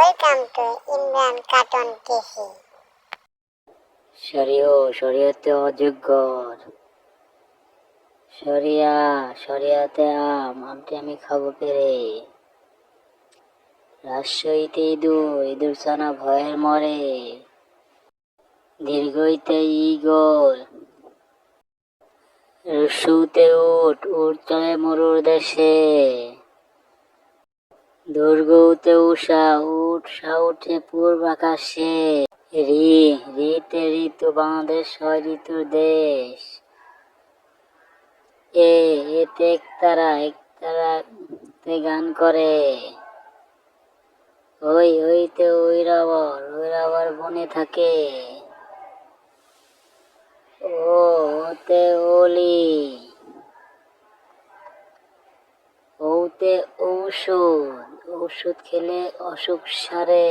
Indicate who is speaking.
Speaker 1: Welcome to Imran cartoon TV
Speaker 2: সরিও শরীয়তে অযোগ্য সরিয়া সরিয়াতে আম আমটি আমি খাব পেরে রাজশাহীতে ইঁদুর ইঁদুর ছানা ভয়ের মরে দীর্ঘইতে ইগল রসুতে উঠ উঠ চলে মরুর দেশে দুর্গতে উষা, উঠ, সা উঠে পূর্ব আকাশে। রি, রিতে ঋতু বাংলাদেশ ঋতুর দেশ। এ, এতে একতারা একতারা গান করে। ওই, ওইতে ওইরাবর ওইরাবর বনে থাকে। ও ওতে ওলি, ওতে ঔষধ ঔষধ খেলে অসুখ সারে।